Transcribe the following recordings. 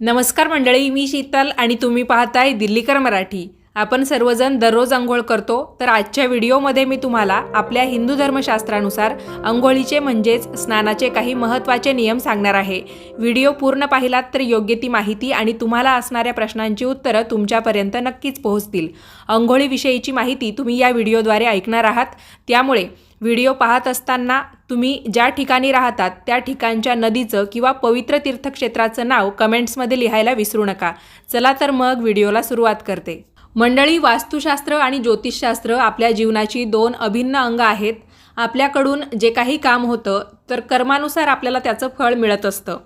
नमस्कार मंडळी मी शीतल आणि तुम्ही पाहताय दिल्लीकर मराठी. आपण सर्वजण दररोज आंघोळ करतो तर आजच्या व्हिडिओमध्ये मी तुम्हाला आपल्या हिंदू धर्मशास्त्रानुसार आंघोळीचे म्हणजेच स्नानाचे काही महत्त्वाचे नियम सांगणार आहे. व्हिडिओ पूर्ण पाहिलात तर योग्य ती माहिती आणि तुम्हाला असणाऱ्या प्रश्नांची उत्तरं तुमच्यापर्यंत नक्कीच पोहोचतील. आंघोळीविषयीची माहिती तुम्ही या व्हिडिओद्वारे ऐकणार आहात. त्यामुळे व्हिडिओ पाहत असताना तुम्ही ज्या ठिकाणी राहतात त्या ठिकाणच्या नदीचं किंवा पवित्र तीर्थक्षेत्राचं नाव कमेंट्समध्ये लिहायला विसरू नका. चला तर मग व्हिडिओला सुरुवात करते. मंडळी वास्तुशास्त्र आणि ज्योतिषशास्त्र आपल्या जीवनाची दोन अभिन्न अंग आहेत. आपल्याकडून जे काही काम होतं तर कर्मानुसार आपल्याला त्याचं फळ मिळत असतं.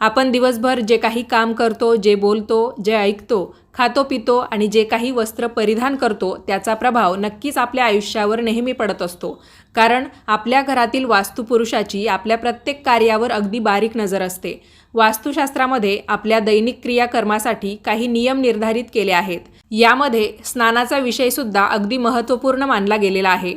आपण दिवसभर जे काही काम करतो जे बोलतो जे ऐकतो खातो पितो आणि जे काही वस्त्र परिधान करतो त्याचा प्रभाव नक्कीच आपल्या आयुष्यावर नेहमी पडत असतो. कारण आपल्या घरातील वास्तुपुरुषाची आपल्या प्रत्येक कार्यावर अगदी बारीक नजर असते. वास्तुशास्त्रामध्ये आपल्या दैनिक क्रियाकर्मासाठी काही नियम निर्धारित केले आहेत. यामध्ये स्नानाचा विषयसुद्धा अगदी महत्त्वपूर्ण मानला गेलेला आहे.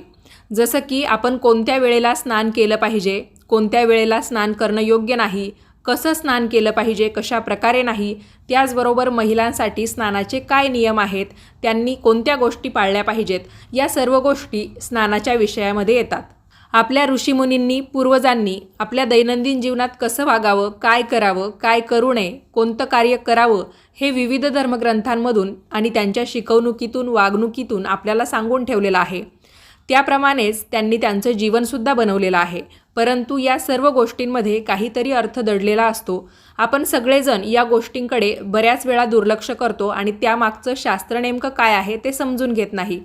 जसं की आपण कोणत्या वेळेला स्नान केलं पाहिजे कोणत्या वेळेला स्नान करणं योग्य नाही कसं स्नान केलं पाहिजे कशा प्रकारे नाही त्याचबरोबर महिलांसाठी स्नानाचे काय नियम आहेत त्यांनी कोणत्या गोष्टी पाळल्या पाहिजेत या सर्व गोष्टी स्नानाच्या विषयामध्ये येतात. आपल्या ऋषीमुनींनी पूर्वजांनी आपल्या दैनंदिन जीवनात कसं वागावं काय करावं काय करू नये कोणतं कार्य करावं हे विविध धर्मग्रंथांमधून आणि त्यांच्या शिकवणुकीतून वागणुकीतून आपल्याला सांगून ठेवलेलं आहे. त्याप्रमाणेच त्यांनी त्यांचं जीवनसुद्धा बनवलेलं आहे. परंतु या सर्व गोष्टींमध्ये काहीतरी अर्थ दडलेला असतो. आपण सगळेजण या गोष्टींकडे बऱ्याच वेळा दुर्लक्ष करतो आणि त्यामागचं शास्त्र नेमकं काय आहे ते समजून घेत नाही.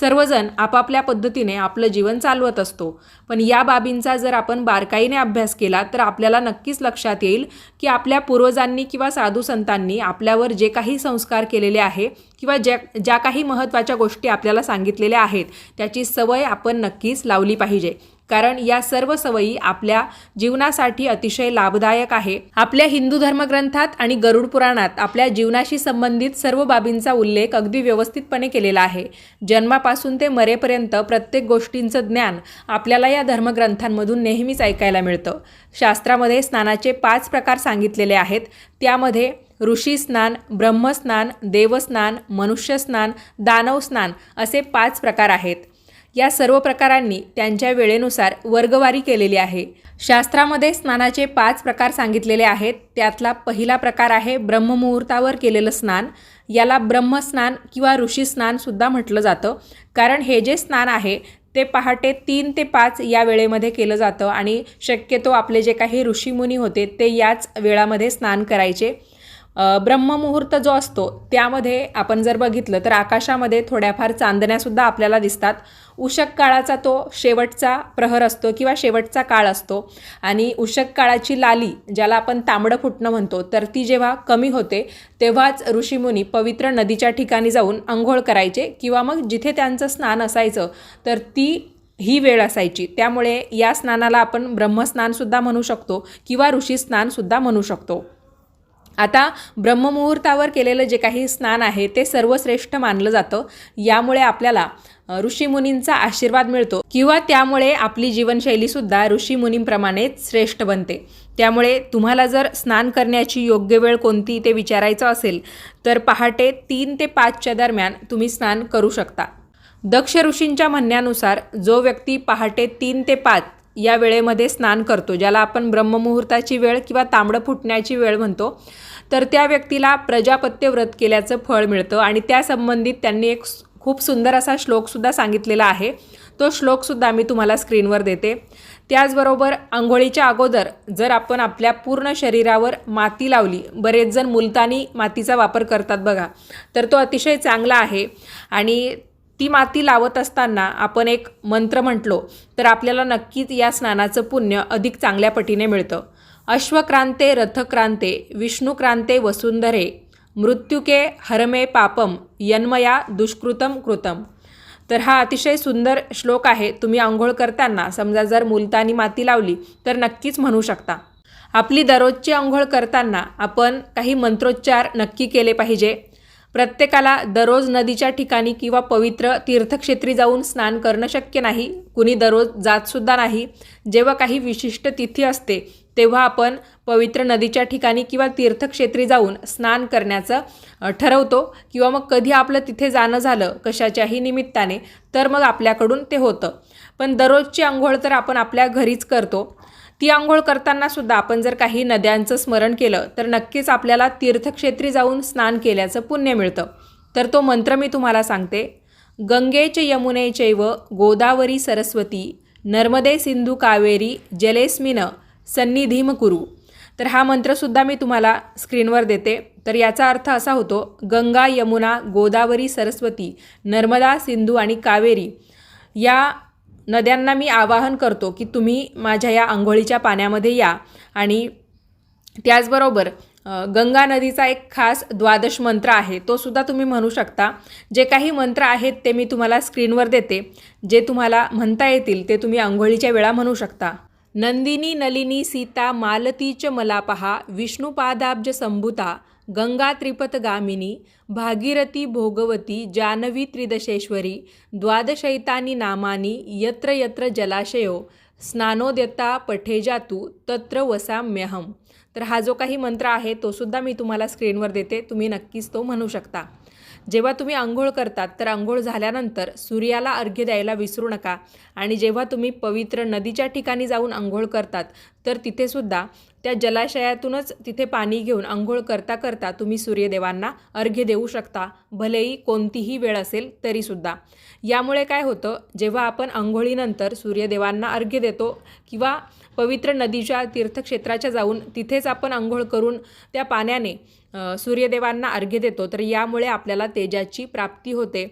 सर्वजण आपापल्या पद्धतीने आपलं जीवन चालवत असतो. पण या बाबींचा जर आपण बारकाईने अभ्यास केला तर आपल्याला नक्कीच लक्षात येईल की आपल्या पूर्वजांनी किंवा साधू संतांनी आपल्यावर जे काही संस्कार केलेले आहे किंवा ज्या ज्या काही महत्त्वाच्या गोष्टी आपल्याला सांगितलेल्या आहेत त्याची सवय आपण नक्कीच लावली पाहिजे. कारण या सर्व सवयी आपल्या जीवनासाठी अतिशय लाभदायक आहे. आपल्या हिंदू धर्मग्रंथात आणि गरुड पुराणात आपल्या जीवनाशी संबंधित सर्व बाबींचा उल्लेख अगदी व्यवस्थितपणे केलेला आहे. जन्मापासून ते मरेपर्यंत प्रत्येक गोष्टींचं ज्ञान आपल्याला या धर्मग्रंथांमधून नेहमीच ऐकायला मिळतं. शास्त्रामध्ये स्नानाचे पाच प्रकार सांगितलेले आहेत. त्यामध्ये ऋषी स्नान ब्रह्मस्नान देवस्नान मनुष्यस्नान दानवस्नान असे पाच प्रकार आहेत. या सर्व प्रकारांनी त्यांच्या वेळेनुसार वर्गवारी केलेली आहे. शास्त्रामध्ये स्नानाचे पाच प्रकार सांगितलेले आहेत. त्यातला पहिला प्रकार आहे ब्रह्ममुहूर्तावर केलेलं स्नान. याला ब्रह्मस्नान किंवा ऋषी स्नानसुद्धा म्हटलं जातं. कारण हे जे स्नान आहे ते पहाटे तीन ते पाच या वेळेमध्ये केलं जातं आणि शक्यतो आपले जे काही ऋषीमुनी होते ते याच वेळामध्ये स्नान करायचे. ब्रह्ममुहूर्त जो असतो त्यामध्ये आपण जर बघितलं तर आकाशामध्ये थोड्याफार चांदण्यासुद्धा आपल्याला दिसतात. उषक काळाचा तो शेवटचा प्रहर असतो किंवा शेवटचा काळ असतो. आणि उषक काळाची लाली ज्याला आपण तांबडं फुटणं म्हणतो तर ती जेव्हा कमी होते तेव्हाच ऋषीमुनी पवित्र नदीच्या ठिकाणी जाऊन आंघोळ करायचे किंवा मग जिथे त्यांचं स्नान असायचं तर ती ही वेळ असायची. त्यामुळे या स्नानाला आपण ब्रह्मस्नानसुद्धा म्हणू शकतो किंवा ऋषी स्नानसुद्धा म्हणू शकतो. आता ब्रह्ममुहूर्तावर केलेलं जे काही स्नान आहे ते सर्वश्रेष्ठ मानलं जातं. यामुळे आपल्याला ऋषीमुनींचा आशीर्वाद मिळतो किंवा त्यामुळे आपली जीवनशैलीसुद्धा ऋषीमुनींप्रमाणेच श्रेष्ठ बनते. त्यामुळे तुम्हाला जर स्नान करण्याची योग्य वेळ कोणती ते विचारायचं असेल तर पहाटे तीन ते पाचच्या दरम्यान तुम्ही स्नान करू शकता. दक्ष ऋषींच्या म्हणण्यानुसार जो व्यक्ती पहाटे तीन ते पाच या वेळेमध्ये स्नान करतो ज्याला आपण ब्रह्ममुहूर्ताची वेळ किंवा तांबडं फुटण्याची वेळ म्हणतो. तर त्या व्यक्तीला प्रजापत्य व्रत केल्याचं फळ मिळतं आणि त्या संबंधित त्यांनी एक खूप सुंदर असा श्लोकसुद्धा सांगितलेला आहे. तो श्लोकसुद्धा मी तुम्हाला स्क्रीनवर देते. त्याचबरोबर आंघोळीच्या अगोदर जर आपण आपल्या पूर्ण शरीरावर माती लावली बरेच जण मुलतानी मातीचा वापर करतात बघा तर तो अतिशय चांगला आहे. आणि ती माती लावत असताना आपण एक मंत्र म्हटलो तर आपल्याला नक्कीच या स्नानाचं पुण्य अधिक चांगल्या पटीने मिळतं. अश्वक्रांते रथक्रांते विष्णुक्रांते वसुंधरे मृत्युके हरमे पापम यन्मया दुष्कृतम कृतम. तर हा अतिशय सुंदर श्लोक आहे तुम्ही आंघोळ करताना समजा जर मुलतानी माती लावली तर नक्कीच म्हणू शकता. आपली दररोजची आंघोळ करताना आपण काही मंत्रोच्चार नक्की केले पाहिजे. प्रत्येकाला दररोज नदीच्या ठिकाणी किंवा पवित्र तीर्थक्षेत्री जाऊन स्नान करणं शक्य नाही. कुणी दररोज जातसुद्धा नाही. जेव्हा काही विशिष्ट तिथी असते तेव्हा आपण पवित्र नदीच्या ठिकाणी किंवा तीर्थक्षेत्री जाऊन स्नान करण्याचं ठरवतो. किंवा मग कधी आपलं तिथे जाणं झालं कशाच्याही निमित्ताने तर मग आपल्याकडून ते होतं. पण दररोजची आंघोळ तर आपण आपल्या घरीच करतो. ती आंघोळ करताना सुद्धा आपण जर काही नद्यांचं स्मरण केलं तर नक्कीच आपल्याला तीर्थक्षेत्री जाऊन स्नान केल्याचं पुण्य मिळतं. तर तो मंत्र मी तुम्हाला सांगते. गंगेच यमुने चैव गोदावरी सरस्वती नर्मदे सिंधू कावेरी जलेस्मिन सन्निधीम कुरु. तर हा मंत्रसुद्धा मी तुम्हाला स्क्रीनवर देते. तर याचा अर्थ असा होतो गंगा यमुना गोदावरी सरस्वती नर्मदा सिंधू आणि कावेरी या नद्यांना मी आवाहन करतो की तुम्ही माझ्या या आंघोळीच्या पाण्यामध्ये या. आणि त्याचबरोबर गंगा नदीचा एक खास द्वादश मंत्र आहे. तो सुद्धा तुम्ही म्हणू शकता. जे काही मंत्र आहेत ते मी तुम्हाला स्क्रीनवर देते. जे तुम्हाला म्हणता येतील ते तुम्ही आंघोळीच्या वेळा म्हणू शकता. नंदिनी नलिनी सीता मालतीच मला पहा विष्णुपादाब्ज संभुता गंगा त्रिपथगामिनी भागीरथी भोगवती जानवी त्रिदशेश्वरी द्वादशैतानी नामानी यत्र यत्र जलाशयो स्नानोद्यता पठेजातू तत्र वसाम्यहम तर हा जो काही मंत्र आहे तो सुद्धा मी तुम्हाला स्क्रीनवर देते. तुम्ही नक्कीच तो म्हणू शकता. जेव्हा तुम्ही आंघोळ करतात तर आंघोळ झाल्यानंतर सूर्याला अर्घ्य द्यायला विसरू नका. आणि जेव्हा तुम्ही पवित्र नदीच्या ठिकाणी जाऊन आंघोळ करतात तर तिथेसुद्धा त्या जलाशयातूनच तिथे पाणी घेऊन आंघोळ करता करता तुम्ही सूर्यदेवांना अर्घ्य देऊ शकता. भलेही कोणतीही वेळ असेल तरीसुद्धा यामुळे काय होतं जेव्हा आपण आंघोळीनंतर सूर्यदेवांना अर्घ्य देतो किंवा पवित्र नदीच्या तीर्थक्षेत्राच्या जाऊन तिथेच आपण आंघोळ करून त्या पाण्याने सूर्यदेवांना अर्घ्य देतो तर यामुळे आपल्याला तेजाची प्राप्ती होते.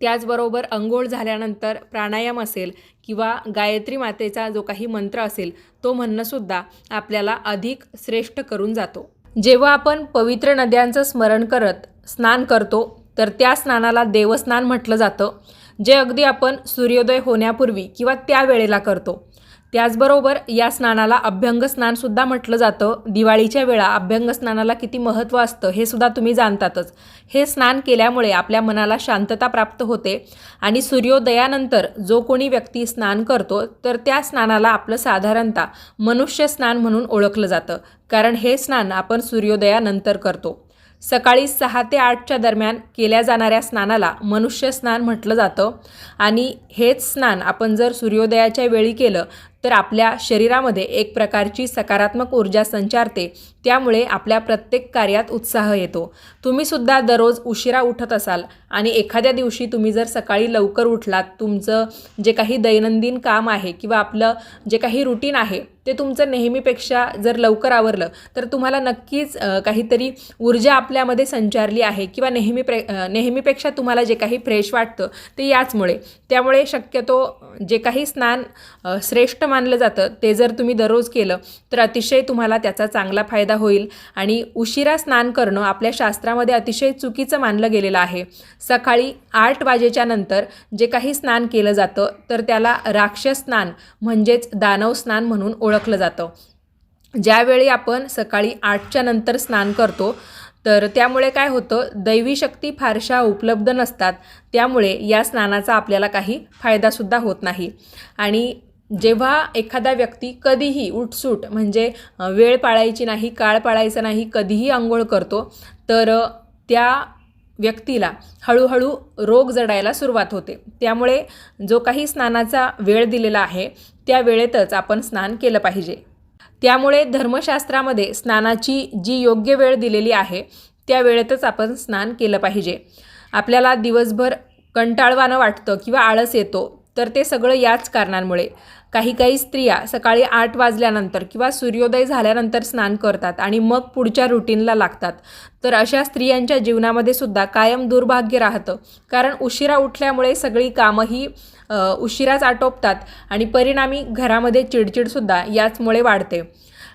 त्याचबरोबर अंघोळ झाल्यानंतर प्राणायाम असेल किंवा गायत्री मातेचा जो काही मंत्र असेल तो म्हणणंसुद्धा आपल्याला अधिक श्रेष्ठ करून जातो. जेव्हा आपण पवित्र नद्यांचं स्मरण करत स्नान करतो तर त्या स्नानाला देवस्नान म्हटलं जातं जे अगदी आपण सूर्योदय होण्यापूर्वी किंवा त्या वेळेला करतो. त्याचबरोबर या स्नानाला अभ्यंग स्नानसुद्धा म्हटलं जातं. दिवाळीच्या वेळा अभ्यंग स्नानाला किती महत्त्व असतं हे सुद्धा तुम्ही जाणतातच. हे स्नान केल्यामुळे आपल्या मनाला शांतता प्राप्त होते आणि सूर्योदयानंतर जो कोणी व्यक्ती स्नान करतो तर त्या स्नानाला आपलं साधारणतः मनुष्य स्नान म्हणून ओळखलं जातं. कारण हे स्नान आपण सूर्योदयानंतर करतो. सकाळी सहा ते आठच्या दरम्यान केल्या जाणाऱ्या स्नानाला मनुष्य स्नान म्हटलं जातं. आणि हेच स्नान आपण जर सूर्योदयाच्या वेळी केलं तर आपल्या शरीरामध्ये एक प्रकारची सकारात्मक ऊर्जा संचारते. त्यामुळे आपल्या प्रत्येक कार्यात उत्साह येतो. तुम्हीसुद्धा दररोज उशिरा उठत असाल आणि एखाद्या दिवशी तुम्ही जर सकाळी लवकर उठलात तुमचं जे काही दैनंदिन काम आहे किंवा आपलं जे काही रुटीन आहे ते तुमचं नेहमीपेक्षा जर लवकर आवरलं तर तुम्हाला नक्कीच काहीतरी ऊर्जा आपल्यामध्ये संचारली आहे किंवा नेहमी प्रे नेहमीपेक्षा तुम्हाला जे काही फ्रेश वाटतं ते याचमुळे. त्यामुळे शक्यतो जे काही स्नान श्रेष्ठ मानलं जातं ते जर तुम्ही दररोज केलं तर अतिशय तुम्हाला त्याचा चांगला फायदा होईल. आणि उशिरा स्नान करणं आपल्या शास्त्रामध्ये अतिशय चुकीचं मानलं गेलेलं आहे. सकाळी आठ वाजेच्या नंतर जे काही स्नान केलं जातं तर त्याला राक्षस स्नान म्हणजेच दानव स्नान म्हणून ओळखलं जातं. ज्यावेळी आपण सकाळी आठच्या नंतर स्नान करतो तर त्यामुळे काय होतं दैवी शक्ती फारशा उपलब्ध नसतात. त्यामुळे या स्नानाचा आपल्याला काही फायदासुद्धा होत नाही. आणि जेव्हा एखादा व्यक्ती कधीही उठसूट म्हणजे वेळ पाळायची नाही काळ पाळायचा नाही कधीही आंघोळ करतो तर त्या व्यक्तीला हळूहळू रोग जडायला सुरुवात होते. त्यामुळे जो काही स्नानाचा वेळ दिलेला आहे त्या वेळेतच आपण स्नान केलं पाहिजे. त्यामुळे धर्मशास्त्रामध्ये स्नानाची जी योग्य वेळ दिलेली आहे त्या वेळेतच आपण स्नान केलं पाहिजे. आपल्याला दिवसभर कंटाळवानं वाटतं किंवा आळस येतो तर ते सगळं याच कारणांमुळे. काही काही स्त्रिया सकाळी आठ वाजल्यानंतर किंवा सूर्योदय झाल्यानंतर स्नान करतात आणि मग पुढच्या रुटीनला लागतात. तर अशा स्त्रियांच्या जीवनामध्ये सुद्धा कायम दुर्भाग्य राहतं. कारण उशिरा उठल्यामुळे सगळी कामंही उशिराच आटोपतात आणि परिणामी घरामध्ये चिडचिडसुद्धा याचमुळे वाढते.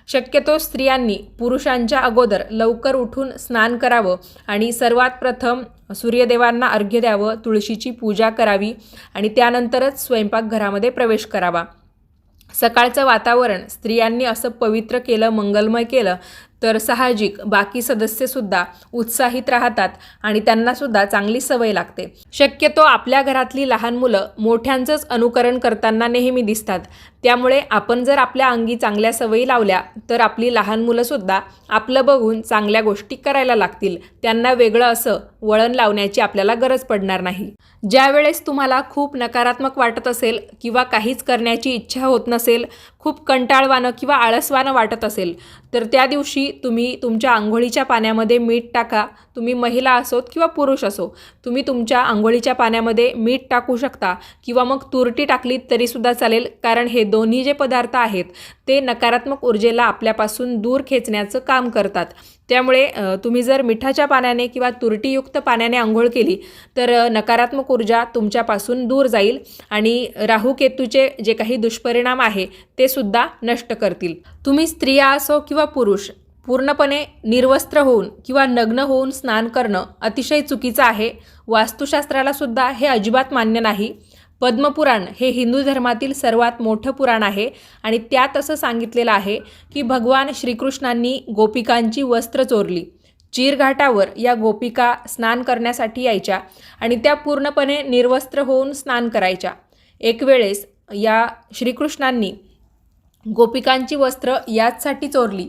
शक्यतो स्त्रियांनी पुरुषांच्या अगोदर लवकर उठून स्नान करावं आणि सर्वात प्रथम सूर्यदेवांना अर्घ्य द्यावं तुळशीची पूजा करावी आणि त्यानंतरच स्वयंपाकघरामध्ये प्रवेश करावा. सकाळचं वातावरण स्त्रियांनी असं पवित्र केलं मंगलमय केलं तर साहजिक बाकी सदस्यसुद्धा उत्साहित राहतात आणि त्यांनासुद्धा चांगली सवय लागते. शक्यतो आपल्या घरातली लहान मुलं मोठ्यांचंच अनुकरण करताना नेहमी दिसतात. त्यामुळे आपण जर आपल्या अंगी चांगल्या सवयी लावल्या तर आपली लहान मुलंसुद्धा आपलं बघून चांगल्या गोष्टी करायला लागतील. त्यांना वेगळं असं वळण लावण्याची आपल्याला गरज पडणार नाही. ज्यावेळेस तुम्हाला खूप नकारात्मक वाटत असेल किंवा काहीच करण्याची इच्छा होत नसेल खूप कंटाळवाणं किंवा आळसवाणं वाटत असेल तर त्या दिवशी तुम्ही तुमच्या आंघोळीच्या पाण्यामध्ये मीठ टाका. तुम्ही महिला असोत किंवा पुरुष असो तुम्ही तुमच्या आंघोळीच्या पाण्यामध्ये मीठ टाकू शकता किंवा मग तुरटी टाकलीत तरीसुद्धा चालेल कारण हे दोन्ही जे पदार्थ आहेत ते नकारात्मक ऊर्जेला आपल्यापासून दूर खेचण्याचं काम करतात. त्यामुळे तुम्ही जर मिठाच्या पाण्याने किंवा तुरटीयुक्त पाण्याने आंघोळ केली तर नकारात्मक ऊर्जा तुमच्यापासून दूर जाईल आणि राहू केतूचे जे काही दुष्परिणाम आहे ते सुद्धा नष्ट करतील. तुम्ही स्त्रिया असो किंवा पुरुष पूर्णपणे निर्वस्त्र होऊन किंवा नग्न होऊन स्नान करणं अतिशय चुकीचं आहे. वास्तुशास्त्राला सुद्धा हे अजिबात मान्य नाही. पद्मपुराण हे हिंदू धर्मातील सर्वात मोठं पुराण आहे आणि त्यात असं सांगितलेलं आहे की भगवान श्रीकृष्णांनी गोपिकांची वस्त्र चोरली. चीरघाटावर या गोपिका स्नान करण्यासाठी यायच्या आणि त्या पूर्णपणे निर्वस्त्र होऊन स्नान करायच्या. एक वेळेस या श्रीकृष्णांनी गोपिकांची वस्त्र याचसाठी चोरली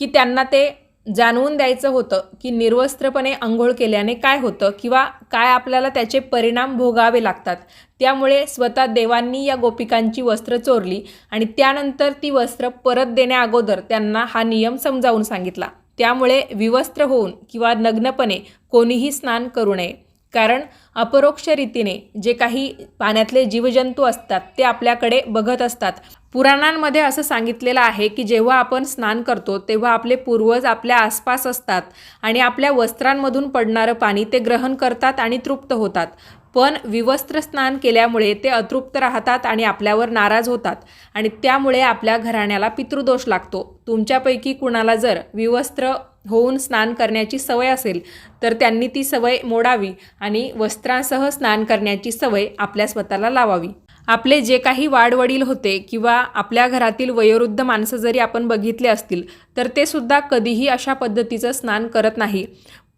की त्यांना ते जाणवून द्यायचं होतं की निर्वस्त्रपणे आंघोळ केल्याने काय होतं किंवा काय आपल्याला त्याचे परिणाम भोगावे लागतात. त्यामुळे स्वतः देवांनी या गोपिकांची वस्त्र चोरली आणि त्यानंतर ती वस्त्र परत देण्याअगोदर त्यांना हा नियम समजावून सांगितला. त्यामुळे विवस्त्र होऊन किंवा नग्नपणे कोणीही स्नान करू नये. कारण अपरोक्ष रीतीने जे काही पाण्यातले जीवजंतू असतात ते आपल्याकडे बघत असतात. पुराणांमध्ये असं सांगितलेलं आहे की जेव्हा आपण स्नान करतो तेव्हा आपले पूर्वज आपल्या आसपास असतात आणि आपल्या वस्त्रांमधून पडणारं पाणी ते ग्रहण करतात आणि तृप्त होतात. पण विवस्त्र स्नान केल्यामुळे ते अतृप्त राहतात आणि आपल्यावर नाराज होतात आणि त्यामुळे आपल्या घराण्याला पितृदोष लागतो. तुमच्यापैकी कुणाला जर विवस्त्र होऊन स्नान करण्याची सवय असेल तर त्यांनी ती सवय मोडावी आणि वस्त्रांसह स्नान करण्याची सवय आपल्या स्वतःला लावावी. आपले जे काही वाडवडील होते किंवा आपल्या घरातील वयोवृद्ध माणसं जरी आपण बघितले असतील तर ते सुद्धा कधीही अशा पद्धतीचं स्नान करत नाही.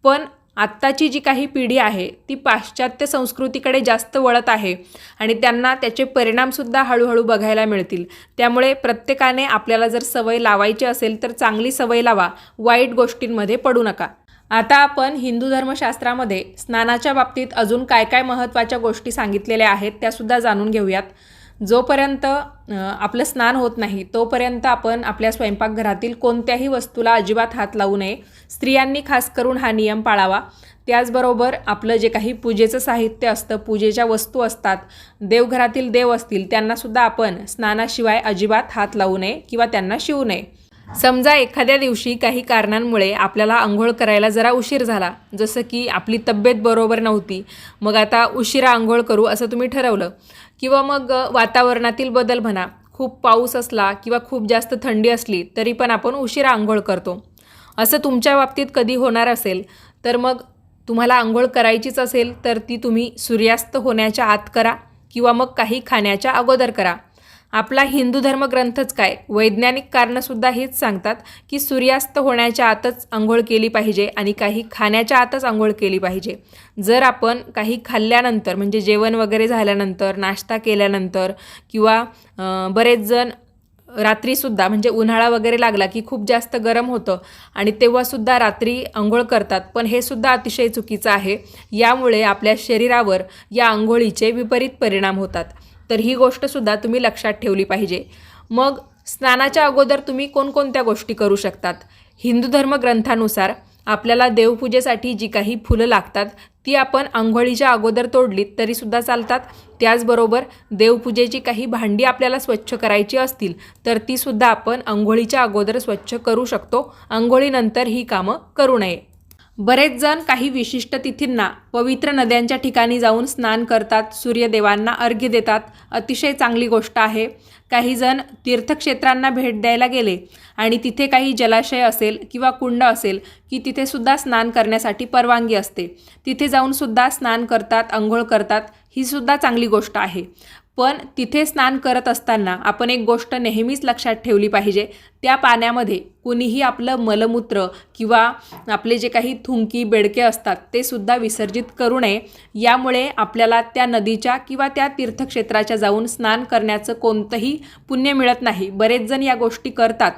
पण आत्ताची जी काही पिढी आहे ती पाश्चात्य संस्कृतीकडे जास्त वळत आहे आणि त्यांना त्याचे परिणामसुद्धा हळूहळू बघायला मिळतील. त्यामुळे प्रत्येकाने आपल्याला जर सवय लावायची असेल तर चांगली सवय लावा. वाईट गोष्टींमध्ये पडू नका. आता आपण हिंदू धर्मशास्त्रामध्ये स्नानाच्या बाबतीत अजून काय काय महत्त्वाच्या गोष्टी सांगितलेल्या आहेत त्यासुद्धा जाणून घेऊयात. जोपर्यंत आपलं स्नान होत नाही तोपर्यंत आपण आपल्या स्वयंपाकघरातील कोणत्याही वस्तूला अजिबात हात लावू नये. स्त्रियांनी खास करून हा नियम पाळावा. त्याचबरोबर आपलं जे काही पूजेचं साहित्य असतं पूजेच्या वस्तू असतात देवघरातील देव असतील त्यांनासुद्धा आपण स्नानाशिवाय अजिबात हात लावू नये किंवा त्यांना शिवू नये. समजा एखाद्या दिवशी काही कारणांमुळे आपल्याला आंघोळ करायला जरा उशीर झाला जसं की आपली तब्येत बरोबर नव्हती मग आता उशिरा आंघोळ करू असं तुम्ही ठरवलं. किंवा मग वातावरणातील बदल म्हणा खूप पाऊस असला किंवा खूप जास्त थंडी असली तरी पण आपण उशिरा आंघोळ करतो. असं तुमच्या बाबतीत कधी होणार असेल तर मग तुम्हाला आंघोळ करायचीच असेल तर ती तुम्ही सूर्यास्त होण्याच्या आत करा किंवा मग काही खाण्याच्या अगोदर करा. आपला हिंदू धर्मग्रंथच काय? वैज्ञानिक कारणंसुद्धा हेच सांगतात की सूर्यास्त होण्याच्या आतच आंघोळ केली पाहिजे आणि काही खाण्याच्या आतच आंघोळ केली पाहिजे. जर आपण काही खाल्ल्यानंतर म्हणजे जेवण वगैरे झाल्यानंतर नाश्ता केल्यानंतर किंवा बरेच जण रात्रीसुद्धा म्हणजे उन्हाळा वगैरे लागला की खूप जास्त गरम होतं आणि तेव्हासुद्धा रात्री आंघोळ करतात. पण हे सुद्धा अतिशय चुकीचं आहे. यामुळे आपल्या शरीरावर या आंघोळीचे विपरीत परिणाम होतात. तर ही गोष्टसुद्धा तुम्ही लक्षात ठेवली पाहिजे. मग स्नानाच्या अगोदर तुम्ही कोणकोणत्या गोष्टी करू शकतात? हिंदू धर्म ग्रंथानुसार आपल्याला देवपूजेसाठी जी काही फुलं लागतात ती आपण आंघोळीच्या अगोदर तोडलीत तरीसुद्धा चालतात. त्याचबरोबर देवपूजेची काही भांडी आपल्याला स्वच्छ करायची असतील तर तीसुद्धा आपण आंघोळीच्या अगोदर स्वच्छ करू शकतो. आंघोळीनंतर ही कामं करू नये. बरेच जण काही विशिष्ट तिथींना पवित्र नद्यांच्या ठिकाणी जाऊन स्नान करतात सूर्यदेवांना अर्घ्य देतात. अतिशय चांगली गोष्ट आहे. काही जण तीर्थक्षेत्रांना भेट द्यायला गेले आणि तिथे काही जलाशय असेल किंवा कुंड असेल की तिथे सुद्धा स्नान करण्यासाठी परवानगी असते. तिथे जाऊन सुद्धा स्नान करतात आंघोळ करतात. ही सुद्धा चांगली गोष्ट आहे. पण तिथे स्नान करत असताना आपण एक गोष्ट नेहमीच लक्षात ठेवली पाहिजे. त्या पाण्यामध्ये कुणीही आपलं मलमूत्र किंवा आपले जे काही थुंकी बेडके असतात ते सुद्धा विसर्जित करू नये. यामुळे आपल्याला त्या नदीच्या किंवा त्या तीर्थक्षेत्राच्या जाऊन स्नान करण्याचं कोणतंही पुण्य मिळत नाही. बरेच जण या गोष्टी करतात.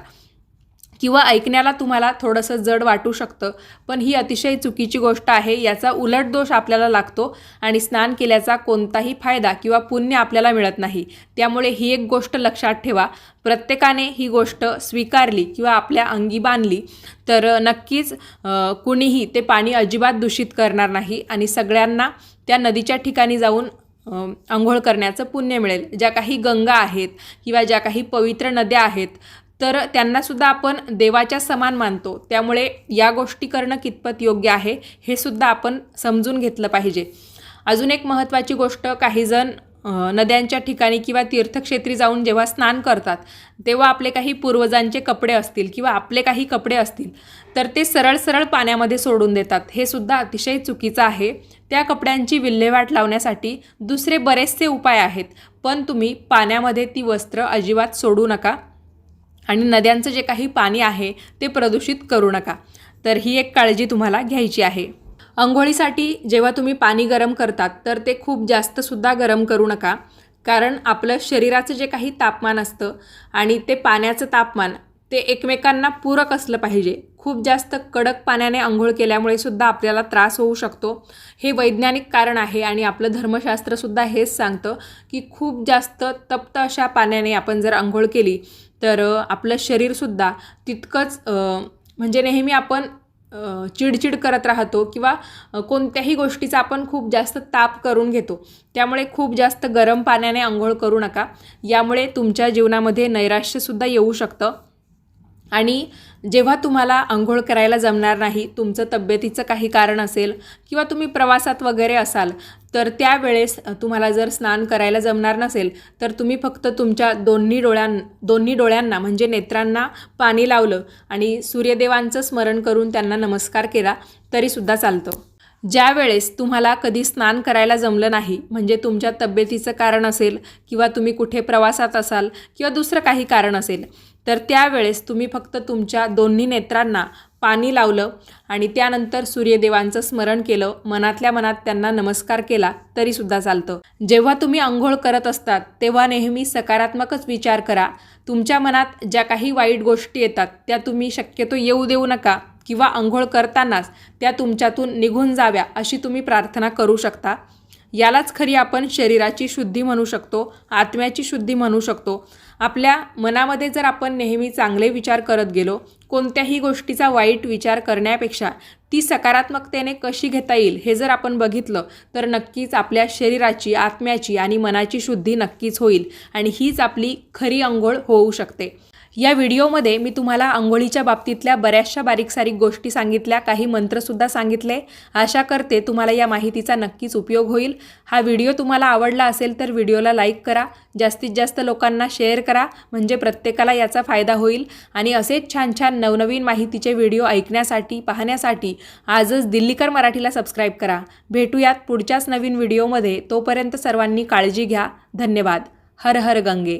किंवा ऐकण्याला तुम्हाला थोडंसं जड वाटू शकतं पण ही अतिशय चुकीची गोष्ट आहे याचा उलट दोष आपल्याला लागतो आणि स्नान केल्याचा कोणताही फायदा किंवा पुण्य आपल्याला मिळत नाही. त्यामुळे ही एक गोष्ट लक्षात ठेवा. प्रत्येकाने ही गोष्ट स्वीकारली किंवा आपल्या अंगी बांधली तर नक्कीच कुणीही ते पाणी अजिबात दूषित करणार नाही आणि सगळ्यांना त्या नदीच्या ठिकाणी जाऊन आंघोळ करण्याचं पुण्य मिळेल. ज्या काही गंगा आहेत किंवा ज्या काही पवित्र नद्या आहेत तर त्यांनासुद्धा आपण देवाच्या समान मानतो. त्यामुळे या गोष्टी करणं कितपत योग्य आहे हे सुद्धा आपण समजून घेतलं पाहिजे. अजून एक महत्त्वाची गोष्ट काहीजण नद्यांच्या ठिकाणी किंवा तीर्थक्षेत्री जाऊन जेव्हा स्नान करतात तेव्हा आपले काही पूर्वजांचे कपडे असतील किंवा आपले काही कपडे असतील तर ते सरळ सरळ पाण्यामध्ये सोडून देतात. हे सुद्धा अतिशय चुकीचं आहे. त्या कपड्यांची विल्हेवाट लावण्यासाठी दुसरे बरेचसे उपाय आहेत. पण तुम्ही पाण्यामध्ये ती वस्त्र अजिबात सोडू नका. आणि नद्यांचं जे काही पाणी आहे ते प्रदूषित करू नका. तर ही एक काळजी तुम्हाला घ्यायची आहे. आंघोळीसाठी जेव्हा तुम्ही पाणी गरम करतात तर ते खूप जास्तसुद्धा गरम करू नका. कारण आपलं शरीराचं जे काही तापमान असतं आणि ते पाण्याचं तापमान ते एकमेकांना पूरक असलं पाहिजे. खूप जास्त कडक पाण्याने आंघोळ केल्यामुळे सुद्धा आपल्याला त्रास होऊ शकतो. हे वैज्ञानिक कारण आहे आणि आपलं धर्मशास्त्रसुद्धा हेच सांगतं की खूप जास्त तप्त अशा पाण्याने आपण जर आंघोळ केली तर आपलं शरीरसुद्धा तितकंच म्हणजे नेहमी आपण चिडचिड करत राहतो किंवा कोणत्याही गोष्टीचा आपण खूप जास्त ताप करून घेतो. त्यामुळे खूप जास्त गरम पाण्याने आंघोळ करू नका. यामुळे तुमच्या जीवनामध्ये नैराश्यसुद्धा येऊ शकतं. आणि जेव्हा तुम्हाला आंघोळ करायला जमणार नाही तुमचं तब्येतीचं काही कारण असेल किंवा तुम्ही प्रवासात वगैरे असाल तर त्यावेळेस तुम्हाला जर स्नान करायला जमणार नसेल तर तुम्ही फक्त तुमच्या दोन्ही डोळ्यां दोन्ही डोळ्यांना म्हणजे नेत्रांना पाणी लावलं आणि सूर्यदेवांचं स्मरण करून त्यांना नमस्कार केला तरीसुद्धा चालतं. ज्या वेळेस तुम्हाला कधी स्नान करायला जमलं नाही म्हणजे तुमच्या तब्येतीचं कारण असेल किंवा तुम्ही कुठे प्रवासात असाल किंवा दुसरं काही कारण असेल तर त्यावेळेस तुम्ही फक्त तुमच्या दोन्ही नेत्रांना पाणी लावलं आणि त्यानंतर सूर्यदेवांचं स्मरण केलं. मनातल्या मनात त्यांना नमस्कार केला तरीसुद्धा चालतं. जेव्हा तुम्ही आंघोळ करत असतात तेव्हा नेहमी सकारात्मकच विचार करा. तुमच्या मनात ज्या काही वाईट गोष्टी येतात त्या तुम्ही शक्यतो येऊ देऊ नका किंवा आंघोळ करतानाच त्या तुमच्यातून निघून जाव्या अशी तुम्ही प्रार्थना करू शकता. यालाच खरी आपण शरीराची शुद्धी म्हणू शकतो आत्म्याची शुद्धी म्हणू शकतो. आपल्या मनामध्ये जर आपण नेहमी चांगले विचार करत गेलो कोणत्याही गोष्टीचा वाईट विचार करण्यापेक्षा ती सकारात्मकतेने कशी घेता येईल हे जर आपण बघितलं तर नक्कीच आपल्या शरीराची आत्म्याची आणि मनाची शुद्धी नक्कीच होईल आणि हीच आपली खरी अंघोळ होऊ शकते. या व्हिडिओमध्ये मी तुम्हाला आंघोळीच्या बाबतीतल्या बऱ्याचशा बारीक सारीक गोष्टी सांगितल्या काही मंत्रसुद्धा सांगितले. आशा करते तुम्हाला या माहितीचा नक्कीच उपयोग होईल. हा व्हिडिओ तुम्हाला आवडला असेल तर व्हिडिओला लाईक करा जास्तीत जास्त लोकांना शेअर करा म्हणजे प्रत्येकाला याचा फायदा होईल. आणि असेच छान छान नवनवीन माहितीचे व्हिडिओ ऐकण्यासाठी पाहण्यासाठी आजच दिल्लीकर मराठीला सबस्क्राईब करा. भेटूयात पुढच्याच नवीन व्हिडिओमध्ये. तोपर्यंत सर्वांनी काळजी घ्या. धन्यवाद. हर हर गंगे.